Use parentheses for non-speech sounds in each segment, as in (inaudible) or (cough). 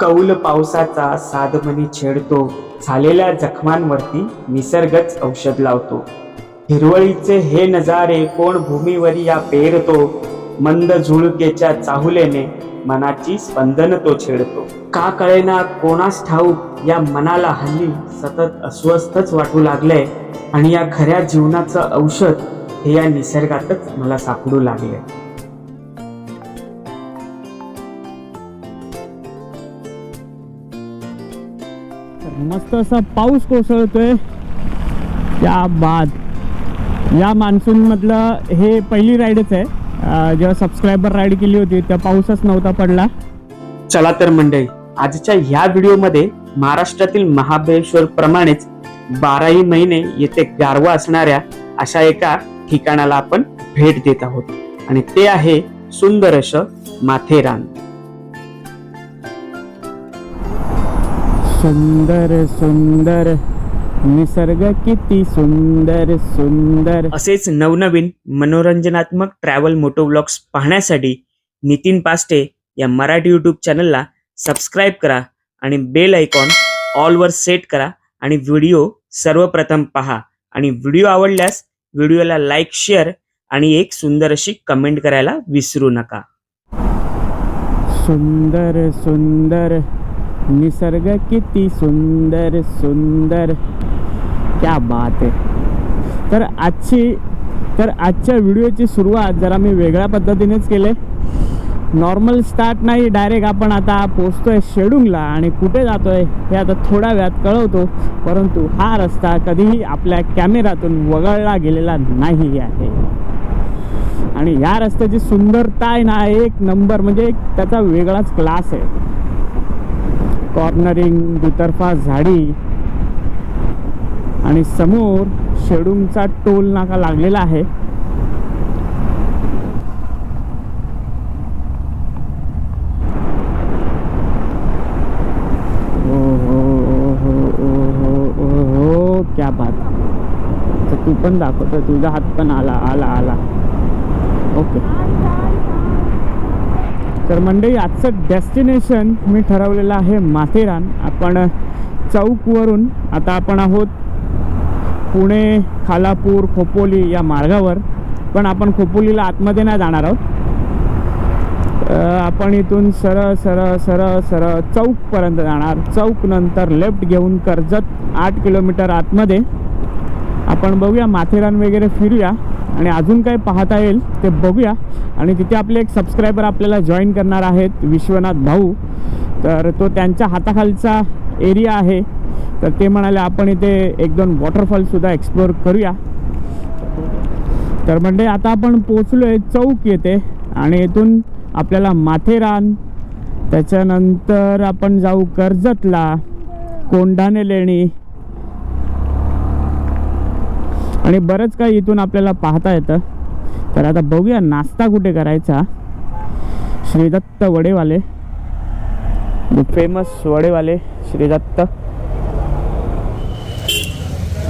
कौल पावसाचा साधमनी छेडतो. झालेल्या जखमांवरती निसर्गच औषध लावतो. हिरवळीचे हे नजारे कोण भूमीवरी या पेरतो. मंद झुळकेच्या चाहुलेने मनाची स्पंदन तो छेडतो. का कळेना कोणास ठाऊक या मनाला हल्ली सतत अस्वस्थच वाटू लागलंय. आणि या खऱ्या जीवनाचं औषध हे या निसर्गातच मला सापडू लागले मस्त असा पाऊस कोसळतोय. त्या बाद या मान्सून मधलं हे पहिली राईडच आहे. जेव्हा सबस्क्रायबर राईड केली होती तेव्हा पाऊसच नव्हता पडला. चला तर मंडळी आजच्या ह्या व्हिडिओमध्ये महाराष्ट्रातील महाबळेश्वर प्रमाणेच बाराही महिने येथे गारवा असणाऱ्या अशा एका ठिकाणाला आपण भेट देत आहोत. आणि ते आहे सुंदर असं माथेरान. सुंदर सुंदर. निसर्ग किती सुंदर सुंदर. असेच नवनवीन मनोरंजनात्मक ट्रॅव्हल मोटो ब्लॉग्स पाहण्यासाठी नितीन पास्टे या मराठी यूट्यूब चॅनलला सबस्क्राईब करा आणि बेल आयकॉन ऑलवर सेट करा आणि व्हिडिओ सर्वप्रथम पहा. आणि व्हिडिओ आवडल्यास व्हिडिओला लाईक शेअर आणि एक सुंदर अशी कमेंट करायला विसरू नका. सुंदर सुंदर. निसर्ग किती सुंदर सुंदर. क्या बात आहे. तर आजची तर आजच्या व्हिडिओची सुरुवात जरा मी वेगळ्या पद्धतीनेच केले. नॉर्मल स्टार्ट नाही डायरेक्ट आपण आता पोचतोय शेडुंगला आणि कुठे जातोय हे आता थोड्या वेळात कळवतो. परंतु हा रस्ता कधीही आपल्या कॅमेऱ्यातून वगळला गेलेला नाही आहे. आणि या रस्त्याची सुंदरता आहे ना एक नंबर म्हणजे एक त्याचा वेगळाच क्लास आहे. कॉर्नरिंग दुतर्फा झाडी आणि समोर शेडूंगचा टोल नाका लागलेला आहे. हो हो हो हो क्या बात. तर तू पण दाखवतो तुझा हात पण आला आला आला. ओके. तर मंडळी आजचं डेस्टिनेशन मी ठरवलेलं आहे माथेरान. आपण चौकवरून आता आपण आहोत पुणे खालापूर खोपोली या मार्गावर. पण आपण खोपोलीला आतमध्ये नाही जाणार आहोत. आपण इथून सरळ सरळ सरळ सरळ चौकपर्यंत जाणार. चौक नंतर लेफ्ट घेऊन कर्जत आठ किलोमीटर आतमध्ये. आपण बघूया माथेरान वगैरे फिरूया. आणि अजून काय पाहता येईल ते बघूया. आणि तिथे आपले एक सबस्क्रायबर आपल्याला जॉईन करणार आहेत विश्वनाथ भाऊ. तर तो त्यांच्या हाताखालचा एरिया आहे. तर ते म्हणाले आपण इथे एक दोन वॉटरफॉलसुद्धा एक्सप्लोअर करूया. तर म्हणजे आता आपण पोचलो आहे चौक येते आणि इथून आपल्याला माथेरान त्याच्यानंतर आपण जाऊ कर्जतला कोंढाणे लेणी आणि बरंच काही इथून आपल्याला पाहता येतं. तर आता बघूया नाश्ता कुठे करायचा. श्रीदत्त वडेवाले. फेमस वडेवाले श्रीदत्त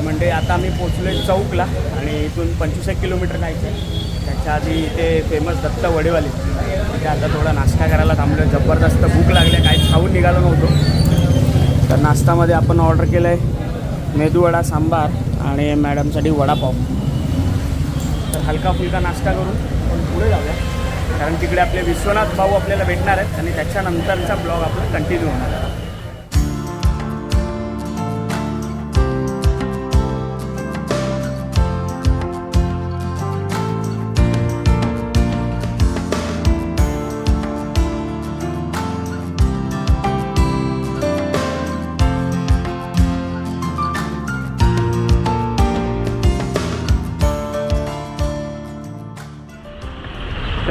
म्हणजे आता आम्ही पोचलोय चौकला आणि इथून पंचवीस एक किलोमीटर जायचं आहे त्याच्या आधी इथे फेमस दत्त वडेवाले. तिथे आता थोडा नाश्ता करायला थांबलो जबरदस्त भूक लागली. काही खाऊन निघालो नव्हतो. तर नाश्तामध्ये आपण ऑर्डर केलं आहे मेदूवडा सांबार. आणि मॅडमसाठी वडापाव. तर हलका फुलका नाश्ता करून आपण पुढे जाऊया. कारण तिकडे आपले विश्वनाथ भाऊ आपल्याला भेटणार आहेत आणि त्याच्यानंतरचा ब्लॉग आपला कंटिन्यू होणार आहे.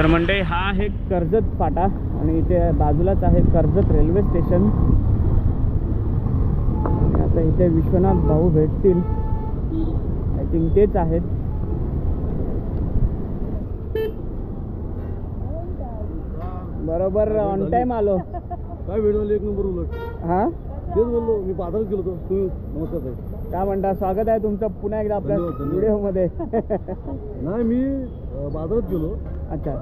तर म्हणजे हा आहे कर्जत फाटा आणि इथे बाजूलाच आहे कर्जत रेल्वे स्टेशन. आता इथे विश्वनाथ भाऊ भेटतील. आय थिंक तेच आहेत. बरोबर ऑन टाइम आलो. काय व्हिडिओ एक नंबर उलट. हा? तेच बोललो मी बाजारात गेलो होतो. तुम्ही नमस्कार ताई. काय म्हणता स्वागत आहे तुमचं पुन्हा एकदा आपल्या. व्हिडिओमध्ये नाही मी बाजारात गेलो. अच्छा.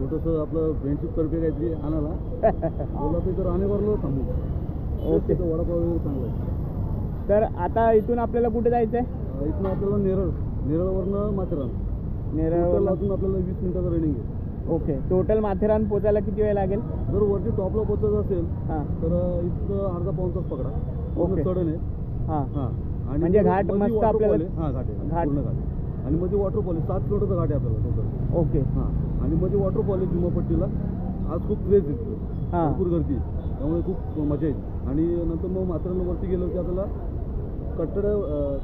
छोटंसं आपलं फ्रेंडशिप तर्फे काहीतरी आणायला. बोला तर राणेवरला थांबू. ओके. वडापाव वगैरे चांगला तर आता इथून आपल्याला कुठे जायचं आहे इथनं आपल्याला नेरळ. नेरळवरनं माथेरान. नेरळ अजून आपल्याला वीस मिनिटाचं रनिंग आहे. ओके. टोटल माथेरान पोचायला किती वेळ लागेल? जर वरती टॉपला पोचायचं असेल हां. तर इथं अर्धा पाऊन तास पकडा. ओके. चढण आहे. हां. हां. आणि म्हणजे घाट मस्त आपल्याला-. हां घाट आहे. घाट. आणि मध्ये वॉटरफॉल आहे. सात किलोमीटरचा घाट आहे आपल्याला. ओके. हां. आणि मध्ये वॉटरफॉल आहे जुमापट्टीला आज खूप क्रेज. हां. भरपूर गर्दी. आहे. त्यामुळे खूप मजा येईल. आणि नंतर मग माथेरानवरती गेलो की आपल्याला कट्टड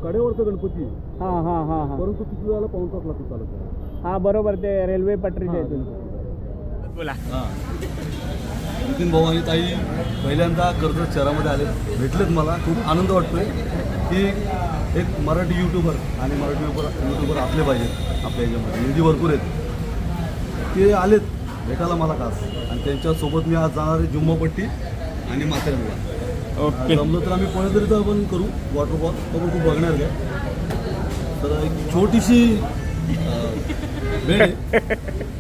कडेवरचा गणपती आहे. हां हां हां हां. परंतु तिथे जायला पाऊन तास लागतो चालत हां बरोबर. ते रेल्वे पटरीच्या हां, इथून बोला. हां. नितीन भाऊ आणि ताई पहिल्यांदा कर्जत शहरामध्ये आले. भेटलेत मला. खूप आनंद वाटतोय की एक मराठी यूट्यूबर आणि मराठी यूट्यूबर यूट्यूबर आपले पाहिजेत आपल्या ह्याच्यामध्ये हिंदी भरपूर आहेत. ते आलेत. भेटायला मला खास. आणि त्यांच्यासोबत मी आज जाणार आहे जुम्मापट्टी आणि माथेरानला ओके. जमलं तर आम्ही पुण्यातरी पण करू. वॉटरफॉल तो पण खूप बघणार काय तर एक छोटीशी भेट आहे.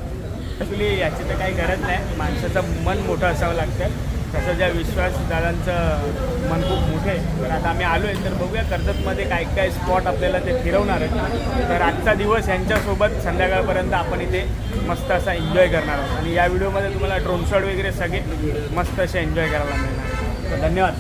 ॲक्च्युली याची तर काही गरज नाही. माणसाचं मन मोठं असावं लागतं. तसं ज्या विश्वास दादांचं मन खूप मोठं आहे. तर आता आम्ही आलो आहे तर बघूया कर्जतमध्ये काय काय स्पॉट आपल्याला ते फिरवणार आहेत. तर आजचा दिवस यांच्यासोबत संध्याकाळपर्यंत आपण इथे मस्त असा एन्जॉय करणार आहोत. आणि या व्हिडिओमध्ये तुम्हाला ड्रोन शॉट वगैरे सगळे मस्त असे एन्जॉय करायला मिळणार. तर धन्यवाद.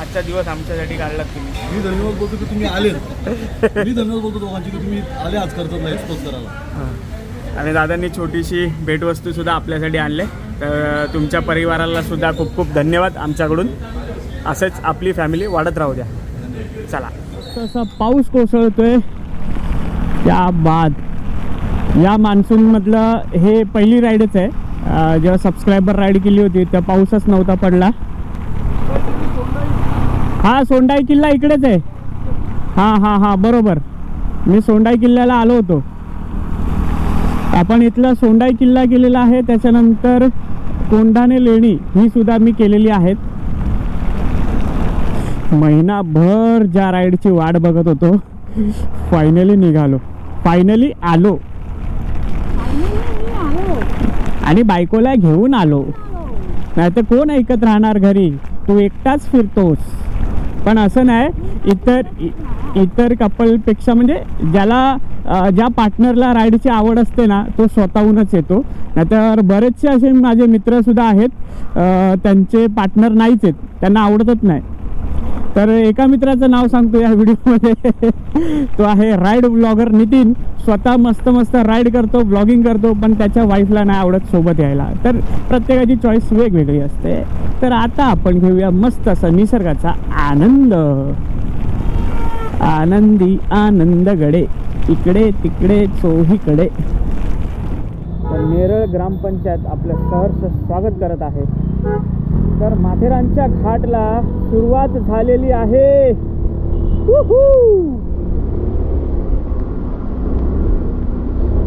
आजचा दिवस आमच्यासाठी काढलात तुम्ही. मी धन्यवाद बोलतो की तुम्ही आले. मी धन्यवाद बोलतो दोघांची की तुम्ही आले आज कर्जतला एक्सपोज करायला. आणि दादांनी छोटीशी भेटवस्तूसुद्धा आपल्यासाठी आणले. तर तुमच्या परिवारालासुद्धा खूप खूप धन्यवाद आमच्याकडून. असंच आपली फॅमिली वाढत राहू द्या. चला. तसा पाऊस कोसळतोय. त्या बाद. या मान्सूनमधलं हे पहिली राईडच आहे. जेव्हा सबस्क्रायबर राईड केली होती तेव्हा पाऊसच नव्हता पडला. हा सोंडाई किल्ला इकडेच आहे. हां हां हां बरोबर. मी सोंडाई किल्ल्याला आलो होतो. आपण इथला सोंडाई किल्ला केलेला आहे त्याच्यानंतर कोंढाणे लेणी ही सुद्धा मी केलेली आहेत. महिनाभर ज्या राईडची वाट बघत होतो फायनली निघालो. फायनली आलो. आणि बायकोला घेऊन आलो. नाही तर कोण ऐकत राहणार घरी? तू एकटाच फिरतोस. पण असं नाही इतर इतर कपलपेक्षा म्हणजे ज्याला ज्या पार्टनरला राईडची आवड असते ना तो स्वतःहूनच येतो. नाहीतर बरेचसे असे माझे मित्रसुद्धा आहेत त्यांचे पार्टनर नाहीच आहेत. त्यांना आवडतच नाही. तर एका मित्राचं नाव सांगतो या व्हिडिओमध्ये. तो आहे राईड ब्लॉगर नितीन. स्वतः मस्त मस्त राईड करतो ब्लॉगिंग करतो पण त्याच्या वाईफला नाही आवडत सोबत यायला. तर प्रत्येकाची चॉईस वेगवेगळी असते. तर आता आपण घेऊया मस्त असा निसर्गाचा आनंद. आनंदी आनंद गडे इकडे तिकडे चोहीकडे. तर नेरळ ग्रामपंचायत आपलं सहर्ष स्वागत करत आहे. तर माथेरानच्या घाटला सुरुवात झालेली आहे.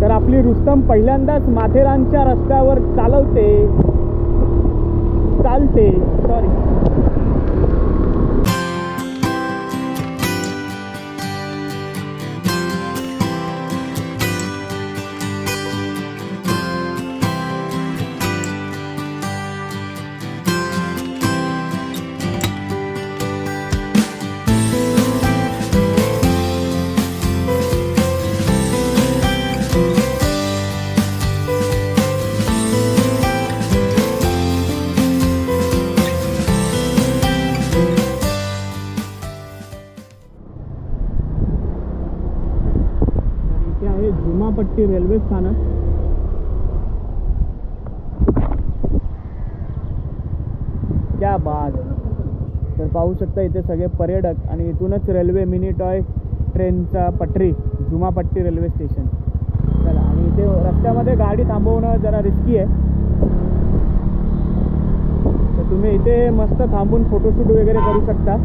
तर आपली रुस्तम पहिल्यांदाच माथेरानच्या रस्त्यावर चालवते. चालते सॉरी जुमापट्टी रेल्वे स्थानक? क्या बाग तर पाहू शकता इथे सगळे पर्यटक आणि इथूनच रेल्वे मिनी टॉय ट्रेनचा पटरी जुमापट्टी रेल्वे स्टेशन. चला आणि इथे रस्त्यामध्ये गाडी थांबवणं जरा रिस्की आहे. तर तुम्ही इथे मस्त थांबून फोटोशूट वगैरे करू शकता.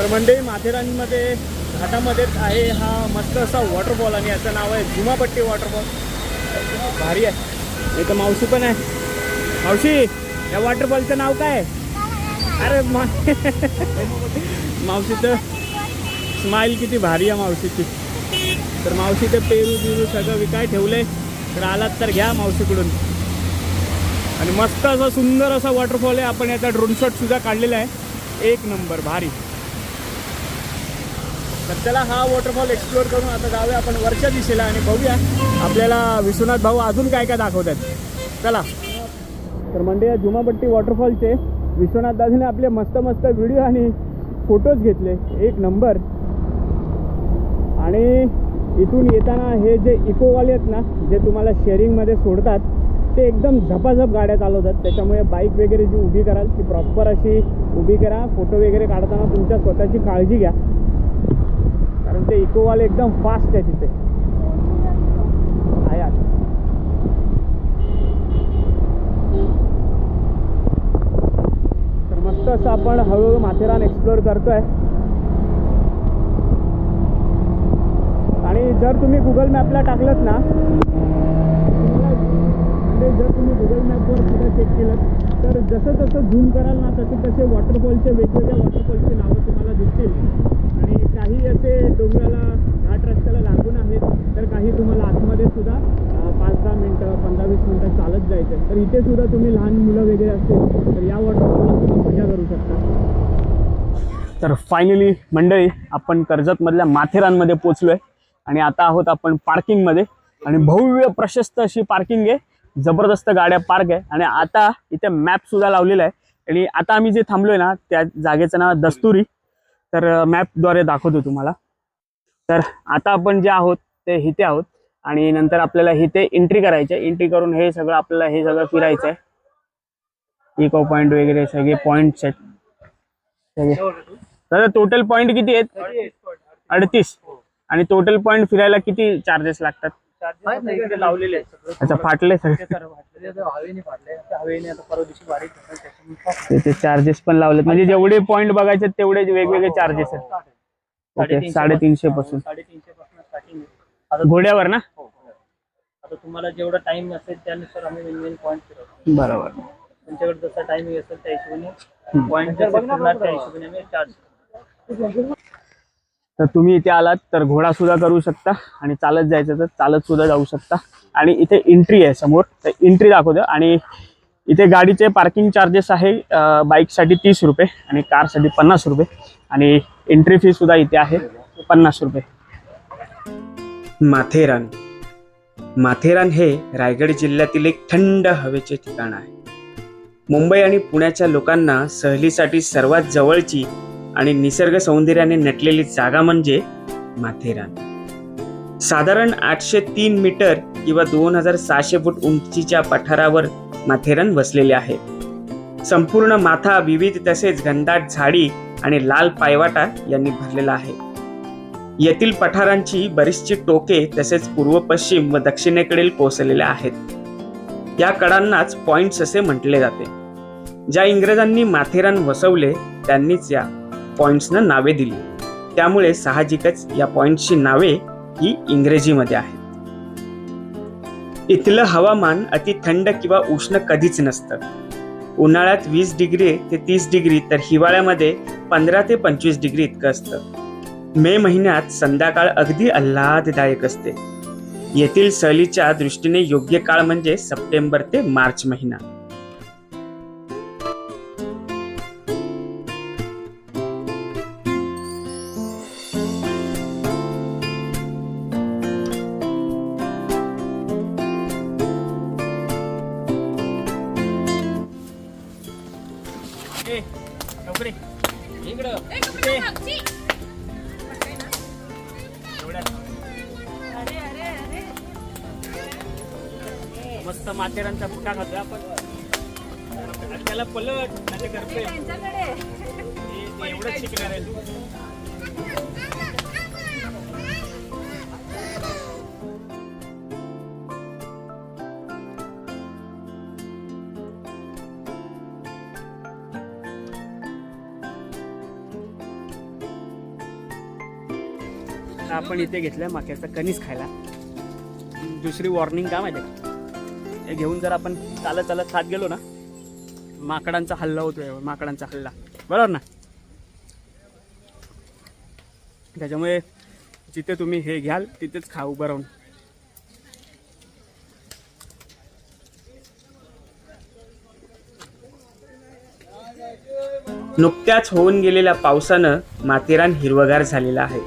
तर मंडळी माथेरानमध्ये घाटामध्येच आहे हा मस्त असा वॉटरफॉल आणि याचं नाव आहे झुमापट्टी वॉटरफॉल भारी आहे. इथं मावशी पण आहे. मावशी या वॉटरफॉलचं नाव काय? आहे? अरे मा (laughs) मावशीचं स्माईल किती भारी आहे मावशीची. तर मावशी ते पेरू बिरू सगळं विकाय ठेवलंय तर आलात तर घ्या मावशीकडून. आणि मस्त असा सुंदर असा वॉटरफॉल आहे. आपण याचा ड्रोन शॉट सुद्धा काढलेला आहे. एक नंबर भारी. तर चला हा वॉटरफॉल एक्सप्लोअर करून आता जाऊया आपण वरच्या दिशेला आणि बघूया आपल्याला विश्वनाथ भाऊ अजून काय काय दाखवत आहेत चला. तर म्हणजे या जुमापट्टी वॉटरफॉलचे विश्वनाथ दादाने आपले मस्त मस्त व्हिडिओ आणि फोटोज घेतले. एक नंबर आणि इथून येताना हे जे इकोवाले आहेत ना जे तुम्हाला शेअरिंगमध्ये सोडतात ते एकदम झपाझप गाड्या चालवतात. त्याच्यामुळे बाईक वगैरे जी उभी कराल ती प्रॉपर अशी उभी करा. फोटो वगैरे काढताना तुमच्या स्वतःची काळजी घ्या. कारण ते इकोवाले एकदम फास्ट आहे तिथे. आहे आता. तर मस्त असं आपण हळूहळू माथेरान एक्सप्लोअर करतोय. आणि जर तुम्ही गुगल मॅपला टाकलं ना म्हणजे जर तुम्ही गुगल मॅपवर सुद्धा चेक केलं तर जसं जसं झूम कराल ना तसे तसे वॉटरफॉलचे वेगवेगळ्या वॉटरफॉलचे नावं तुम्हाला दिसतील. काही असे डोंगराला घाट रस्त्याला लागून आहेत तर काही तुम्हाला आतमध्ये सुद्धा पाच दहा मिनटं पंधरा वीस मिनटं चालत जायचं आहे तर इथे सुद्धा तुम्ही लहान मुलं वगैरे असतील तर या वॉटरफॉलला तुम्ही मजा करू शकता. तर फायनली मंडळी आपण कर्जतमधल्या माथेरानमध्ये पोचलोय आणि आता आहोत आपण पार्किंगमध्ये आणि भव्य प्रशस्त अशी पार्किंग आहे. जबरदस्त गाड्या पार्क आहे. आणि आता इथे मॅप सुद्धा लावलेला आहे. आणि आता आम्ही जे थांबलोय ना त्या जागेचं नाव दस्तुरी. तर मॅपद्वारे दाखवतो तुम्हाला. तर आता आपण जे आहोत ते इथे आहोत. आणि नंतर आपल्याला इथे एंट्री करायची आहे. एंट्री करून हे सगळं आपल्याला हे सगळं फिरायचं आहे. इको पॉईंट वगैरे सगळे पॉईंट्स आहेत. सगळे. दादा टोटल पॉईंट किती आहेत? अडतीस. आणि टोटल पॉईंट फिरायला किती चार्जेस लागतात? लावलेले आहेत अच्छा फाटले सगळे. हवेने फाटले. हवेने आता परवा दिवशी बारीक होतं, त्याच्यामुळे त्याचे चार्जेस पण लावलेत. म्हणजे जेवढे पॉईंट बघायचे तेवढे वेगवेगळे चार्जेस आहेत. ओके साडेतीनशे पासून- साडेतीनशे पासून स्टार्टिंग आता घोड्यावर ना. आता तुम्हाला जेवढा टाइम असेल त्यानुसार आम्ही मेन मेन पॉईंट फिरवतो. बरोबर. तुमच्याकडे जसा टाइमिंग असेल त्या हिशोबाने पॉईंट त्या हिशोबाने आम्ही चार्ज तर तुम्ही इथे आलात तर घोडा सुद्धा करू शकता आणि चालत जायचं तर चालत सुद्धा जाऊ शकता. आणि इथे एंट्री आहे समोर तर एंट्री दाखवतं आणि इथे गाडीचे पार्किंग चार्जेस आहे बाईकसाठी तीस रुपये आणि कारसाठी पन्नास रुपये. आणि एंट्री फी सुद्धा इथे आहे पन्नास रुपये. माथेरान. माथेरान हे रायगड जिल्ह्यातील एक थंड हवेचे ठिकाण आहे. मुंबई आणि पुण्याच्या लोकांना सहलीसाठी सर्वात जवळची आणि निसर्ग सौंदर्याने नटलेली जागा म्हणजे माथेरान. साधारण आठशे तीन मीटर किंवा दोन हजार सहाशे फूट उंचीच्या पठारावर माथेरान वसलेले आहे. संपूर्ण माथा विविध तसेच घनदाट झाडी आणि लाल पायवाटा यांनी भरलेला आहे. येथील पठारांची बरीचशी टोके तसेच पूर्व पश्चिम व दक्षिणेकडील कोसलेल्या आहेत. या कडांनाच पॉइंट्स असे म्हटले जाते. ज्या इंग्रजांनी माथेरान वसवले त्यांनीच या पॉईंट्सना नावे दिली. त्यामुळे साहजिकच या पॉइंट्सची नावे ही इंग्रजीमध्ये आहेत. इथलं हवामान अति थंड किंवा उष्ण कधीच नसतं. उन्हाळ्यात वीस डिग्री ते तीस डिग्री तर हिवाळ्यामध्ये पंधरा ते पंचवीस डिग्री इतकं असतं. मे महिन्यात संध्याकाळ अगदी आल्हाददायक असते. येथील सहलीच्या दृष्टीने योग्य काळ म्हणजे सप्टेंबर ते मार्च महिना. मस्त माथेरानचा फुटा खातोय आपण. त्याला पलट नाही करते एवढंच शिकणार आहे तू. आपण इथे घेतलंय मक्याचा कणीस खायला. दुसरी वॉर्निंग काय माहिती आहे का? हे घेऊन जर आपण चालत चालत खात गेलो ना माकडांचा हल्ला होतोय माकडांचा हल्ला. बरोबर ना? त्याच्यामुळे जिथे तुम्ही हे घ्याल तिथेच खा उभं राहून. नुकत्याच होऊन गेलेल्या पावसानं माथेरान हिरवगार झालेला आहे.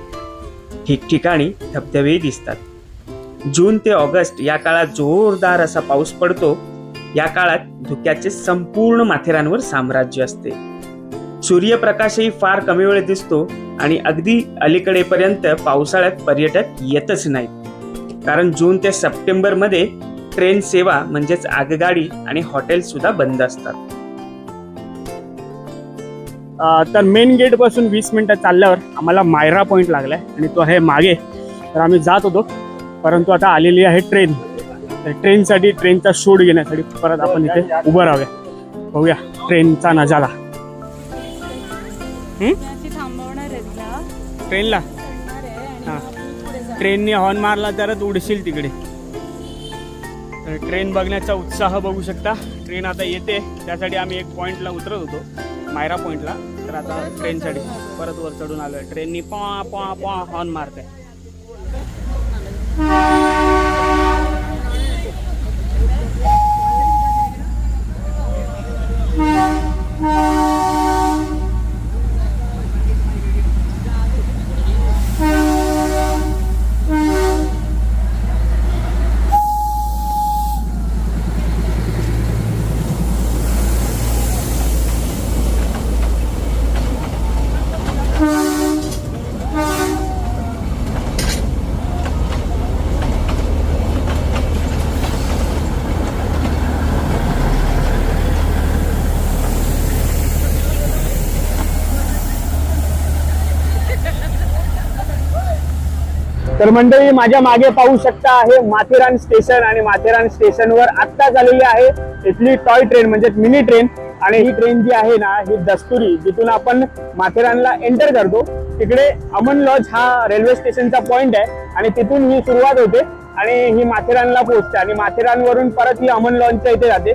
ठिकठिकाणी धबधबेही दिसतात. जून ते ऑगस्ट या काळात जोरदार असा पाऊस पडतो. या काळात धुक्याचे संपूर्ण माथेरानवर साम्राज्य असते. सूर्यप्रकाशही फार कमी वेळ दिसतो आणि अगदी अलीकडेपर्यंत पावसाळ्यात पर्यटक येतच नाहीत. कारण जून ते सप्टेंबरमध्ये ट्रेन सेवा म्हणजेच आगगाडी आणि हॉटेल सुद्धा बंद असतात. तर मेन गेटपासून वीस मिनिटं चालल्यावर आम्हाला मायरा पॉईंट लागलाय आणि तो आहे मागे. तर आम्ही जात होतो. परंतु आता आलेली आहे ट्रेन. तर ट्रेनसाठी ट्रेनचा शोध घेण्यासाठी परत आपण इथे उभं राहूया. बघूया ट्रेनचा नजारा. ट्रेनला? आहे हा. ट्रेनने हॉर्न मारला तरच उडशील तिकडे. तर ट्रेन बघण्याचा उत्साह बघू शकता. ट्रेन आता येते. त्यासाठी आम्ही एक पॉईंटला उतरत होतो. मायरा पॉईंटला तर आता ट्रेनसाठी परत वर चढून आलोय. ट्रेननी पॉ पॉ पॉ हॉर्न मारते Thank you. तर मंडळी माझ्या मागे पाहू शकता आहे माथेरान स्टेशन आणि माथेरान स्टेशनवर आत्ताच आलेली आहे इथली टॉय ट्रेन म्हणजे मिनी ट्रेन. आणि ही ट्रेन जी आहे ना ही दस्तुरी जिथून आपण माथेरानला एंटर करतो. तिकडे अमन लॉज हा रेल्वे स्टेशनचा पॉइंट आहे आणि तिथून ही सुरुवात होते आणि ही माथेरानला पोहोचते. आणि माथेरानवरून परत ही अमन लॉन्चच्या इथे जाते.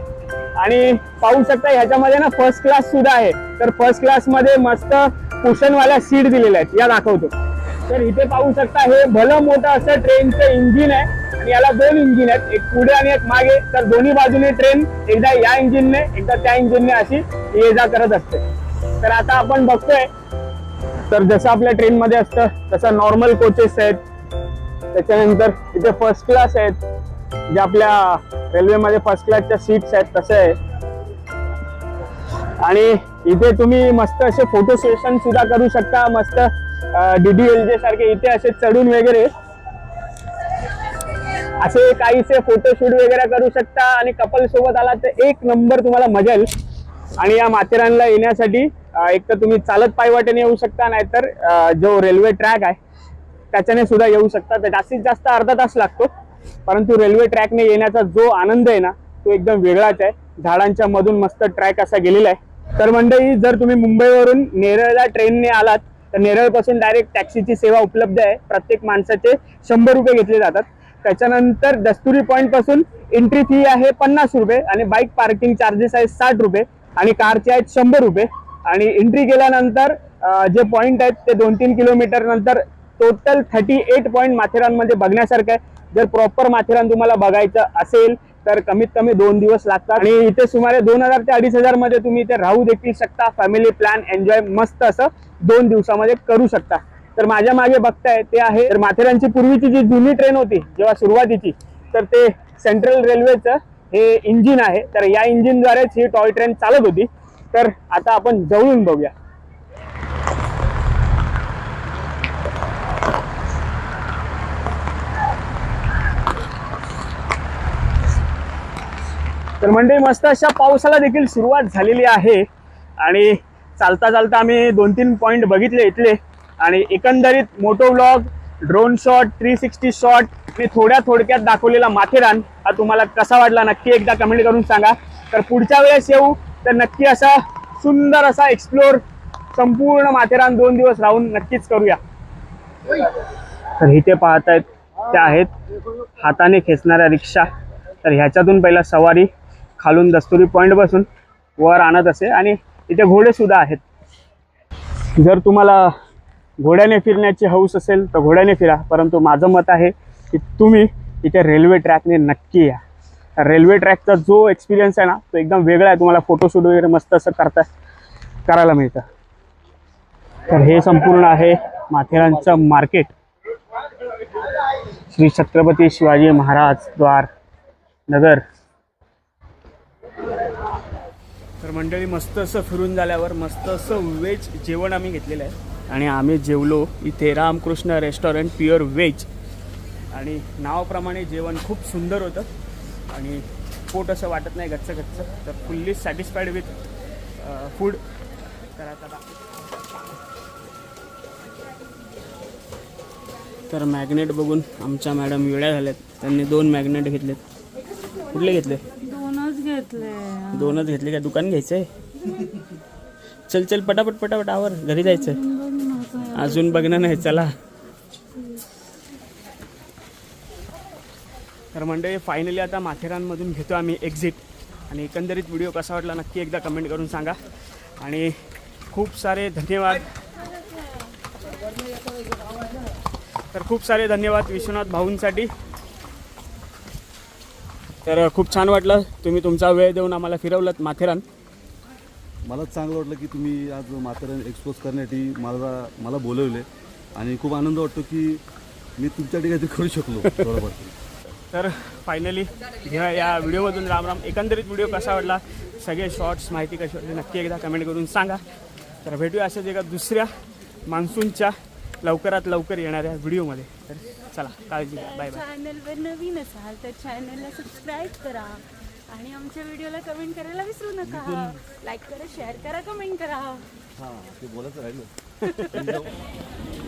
आणि पाहू शकता ह्याच्यामध्ये ना फर्स्ट क्लास सुद्धा आहे. तर फर्स्ट क्लासमध्ये मस्त कुशनवाल्या सीट दिलेल्या आहेत. या दाखवतो. तर इथे पाहू शकता हे भलं मोठं असं ट्रेनचं इंजिन आहे. आणि याला दोन इंजिन आहेत एक पुढे आणि एक मागे. तर दोन्ही बाजूने ट्रेन एकदा या इंजिनने एकदा त्या इंजिनने अशी ये जा करत असते. तर आता आपण बघतोय तर जसं आपल्या ट्रेनमध्ये असतं तसं नॉर्मल कोचेस आहेत. त्याच्यानंतर इथे फर्स्ट क्लास आहेत. जे आपल्या रेल्वेमध्ये फर्स्ट क्लासच्या सीट्स आहेत तसे आहे. आणि इथे तुम्ही मस्त असे फोटो सेशन सुद्धा करू शकता मस्त डीडीएलजे सारखे इथे असे चढून वगैरे असे काहीसे फोटोशूट वगैरे करू शकता आणि कपल सोबत आला तर एक नंबर तुम्हाला मजा येईल आणि या माथेरानला येण्यासाठी एक तर तुम्ही चालत पायवाटेने येऊ शकता नाहीतर जो रेल्वे ट्रॅक आहे त्याच्याने सुद्धा येऊ शकता. तर जास्तीत जास्त अर्धा तास लागतो. परंतु रेल्वे ट्रॅकने येण्याचा जो आनंद आहे ना तो एकदम वेगळाच आहे. झाडांच्या मधून मस्त ट्रॅक असा गेलेला आहे. तर मंडळी जर तुम्ही मुंबईवरून नेरळला ट्रेनने आलात तर नेरळपासून डायरेक्ट टॅक्सीची सेवा उपलब्ध आहे. प्रत्येक माणसाचे शंभर रुपये घेतले जातात. त्याच्यानंतर दस्तुरी पॉईंटपासून एंट्री फी आहे पन्नास रुपये आणि बाईक पार्किंग चार्जेस आहेत साठ रुपये आणि कारचे आहेत शंभर रुपये. आणि एंट्री केल्यानंतर जे पॉईंट आहेत ते दोन तीन किलोमीटर नंतर टोटल थर्टी एट पॉईंट माथेरानमध्ये बघण्यासारखं आहे. जर प्रॉपर माथेरान तुम्हाला बघायचं असेल तर कमीत कमी दोन दिवस लागतात. आणि इथे सुमारे दोन हजार ते अडीच हजारमध्ये तुम्ही इथे राहू देखील शकता. फॅमिली प्लॅन एन्जॉय मस्त असं दोन दिवसामध्ये करू शकता. तर माझ्या मागे बघताय ते आहे. तर माथेरानची पूर्वीची जी जुनी ट्रेन होती जेव्हा सुरुवातीची तर ते सेंट्रल रेल्वेचं हे इंजिन आहे. तर या इंजिनद्वारेच ही टॉय ट्रेन चालत होती. तर आता आपण जवळून बघूया. तर म्हणजे मस्त अशा पावसाला देखील सुरुवात झालेली आहे. आणि चालता चालता आम्ही दोन तीन पॉईंट बघितले इथले. आणि एकंदरीत moto vlog drone shot three sixty shot मी थोड्या थोडक्यात दाखवलेला माथेरान हा तुम्हाला कसा वाटला नक्की एकदा कमेंट करून सांगा. तर पुढच्या वेळेस येऊ तर नक्की असा सुंदर असा एक्सप्लोर संपूर्ण माथेरान दोन दिवस राहून नक्कीच करूया. तर इथे पाहत आहेत त्या आहेत हाताने खेचणाऱ्या रिक्षा. तर ह्याच्यातून पहिला सवारी. खालून दस्तुरी पॉईंट बसून वर आणत असे. आणि इथे घोडेसुद्धा आहेत. जर तुम्हाला घोड्याने फिरण्याची हौस असेल तर घोड्याने फिरा. परंतु माझं मत आहे की तुम्ही इथे रेल्वे ट्रॅकने नक्की या. रेल्वे ट्रॅकचा जो एक्सपिरियन्स आहे ना तो एकदम वेगळा आहे. तुम्हाला फोटोशूट वगैरे मस्त असं करता करायला मिळतं. तर हे संपूर्ण आहे माथेरानचं मार्केट श्री छत्रपती शिवाजी महाराज द्वार नगर. तर मंडळी मस्त असं फिरून झाल्यावर मस्त असं व्हेज जेवण आम्ही घेतलेलं आहे. आणि आम्ही जेवलो इथे रामकृष्ण रेस्टॉरंट प्युअर व्हेज आणि नावाप्रमाणे जेवण खूप सुंदर होतं. आणि पोट असं वाटत नाही गच्च गच्च. तर फुल्ली सॅटिस्फाईड विथ फूड तर आता तर मॅग्नेट बघून आमच्या मॅडम वेळ्या झाल्यात. त्यांनी दोन मॅग्नेट घेतलेत. कुठले घेतले? घेतले दोनच घेतले काय दुकान घ्यायचं आहे चल चल पटापट पटापट आवर. घरी जायचं अजून बघणं नाही चला. तर मंडळी फायनली आता माथेरानमधून घेतो आम्ही एक्झिट आणि एकंदरीत व्हिडिओ कसा वाटला नक्की एकदा कमेंट करून सांगा. आणि खूप सारे धन्यवाद. तर खूप सारे धन्यवाद विश्वनाथ भाऊंसाठी. तर खूप छान वाटलं. तुम्ही तुमचा वेळ देऊन आम्हाला फिरवलं माथेरान. मला चांगलं वाटलं की तुम्ही आज माथेरान एक्सपोज करण्यासाठी मला मला बोलवले. आणि खूप आनंद वाटतो की मी तुमच्यासाठी काहीतरी करू शकलो (laughs) तरी. तर फायनली ह्या या व्हिडिओमधून राम राम एकंदरीत व्हिडिओ कसा वाटला? सगळे शॉर्ट्स माहिती कशी वाटली? नक्की एकदा कमेंट करून सांगा. तर भेटूया अशाच एका दुसऱ्या मान्सूनच्या लवकरात लवकर येणाऱ्या व्हिडिओमध्ये. तर चला काळजी घ्या. बाय बाय चॅनलवर नवीन असाल तर चॅनलला सबस्क्राईब करा आणि आमच्या व्हिडिओला कमेंट करायला विसरू नका. लाईक करा शेअर करा कमेंट करा. हां ते बोलायचं राहिलं. (laughs)